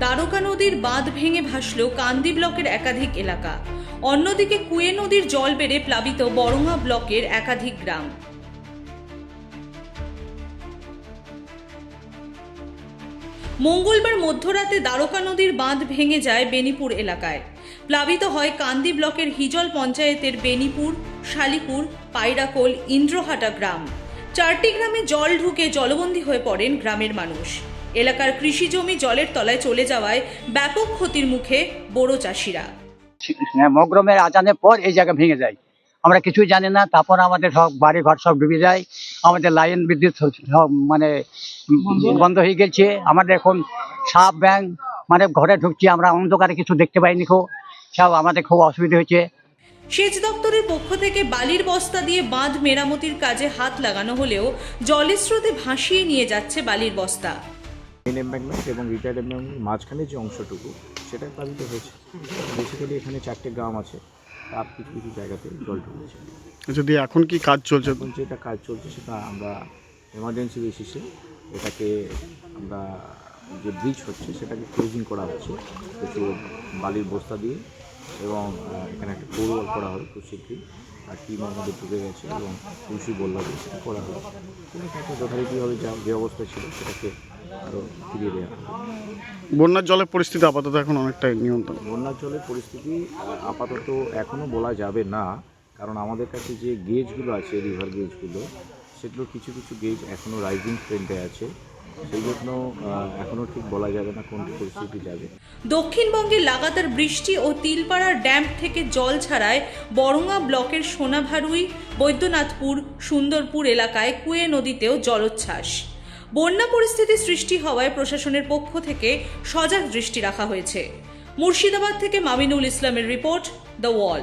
দ্বারকা নদীর বাঁধ ভেঙে ভাসল কান্দি ব্লকের একাধিক এলাকা। অন্যদিকে কুয়ে নদীর জল বেড়ে প্লাবিত বরঙা ব্লকের একাধিক গ্রাম। মঙ্গলবার মধ্যরাতে দ্বারকা নদীর বাঁধ ভেঙে যায় বেনিপুর এলাকায়। প্লাবিত হয় কান্দি ব্লকের হিজল পঞ্চায়েতের বেনিপুর, শালিপুর পায়রাকোল ইন্দ্রহাটা গ্রাম। চারটি গ্রামে জল ঢুকে জলবন্দী হয়ে পড়েন গ্রামের মানুষ। এলাকার কৃষি জমি জলের তলায় চলে যাওয়ায় ব্যাপক ক্ষতির মুখে বড় চাষিরা। হ্যাঁ, মগরমের আজানের পর এই জায়গা ভেঙে যায়। আমরা কিছুই জানি না তারপর আমাদের সব বাড়ি ঘর সব ডুবে যায় আমাদের লাইন বিদ্যুৎ সব মানে বন্ধ হয়ে গেছে। আমাদের এখন সাপ ব্যাং মানে ঘরে ঢুকছি আমরা অন্ধকারে কিছু দেখতে পাইনি খুব সব আমাদের খুব অসুবিধা হয়েছে। সেচ দপ্তরের পক্ষ থেকে বালির বস্তা দিয়ে বাঁধ মেরামতির কাজে হাত লাগানো হলেও জলের স্রোতে ভাসিয়ে নিয়ে যাচ্ছে বালির বস্তা। মেন এম্বাঙ্কমেন্ট এবং রিটায়ার্ড এম্বাঙ্কমেন্ট মাঝখানে যে অংশটুকু সেটা প্লাবিত হয়েছে। বেসিক্যালি এখানে চারটে গ্রাম আছে তার কিছু কিছু জায়গাতে জল ঢুকেছে। যদি এখন কি কাজ চলছে? এখন যেটা কাজ চলছে সেটা আমরা এমার্জেন্সি বেসিসে এটাকে আমরা যে ব্রিজ হচ্ছে সেটাকে ক্লোজিং করা হচ্ছে। কিছু বালির বস্তা দিয়ে এবং এখানে একটা কোরওয়াল করা হবে খুব শীঘ্রই। আর টিম আমাদের ঢুকে গেছে এবং তুলসী বললা দিয়ে সেটা করা কিন্তু একটা যথারীতিভাবে যা যে অবস্থা ছিল সেটাকে আরও ফিরিয়ে দেওয়া বন্যার জলের পরিস্থিতি আপাতত এখন অনেকটাই নিয়ন্ত্রণ। বন্যার জলের পরিস্থিতি আপাতত এখনও বলা যাবে না। কারণ আমাদের কাছে যে গেজগুলো আছে রিভার গেজগুলো সেগুলো কিছু কিছু গেজ এখনও রাইজিং ট্রেন্ডে আছে। ঠিক বলা যাবে না কোন পরিস্থিতি যাবে। দক্ষিণবঙ্গে লাগাতার বৃষ্টি ও তিলপাড়ার ড্যাম থেকে জল ছাড়ায় বরঙা ব্লকের সোনাভারুই, বৈদ্যনাথপুর, সুন্দরপুর এলাকায় কুয়ে নদীতেও জলোচ্ছ্বাস। বন্যা পরিস্থিতি সৃষ্টি হওয়ায় প্রশাসনের পক্ষ থেকে সজাগ দৃষ্টি রাখা হয়েছে। মুর্শিদাবাদ থেকে মামিনুল ইসলামের রিপোর্ট, দ্য ওয়াল।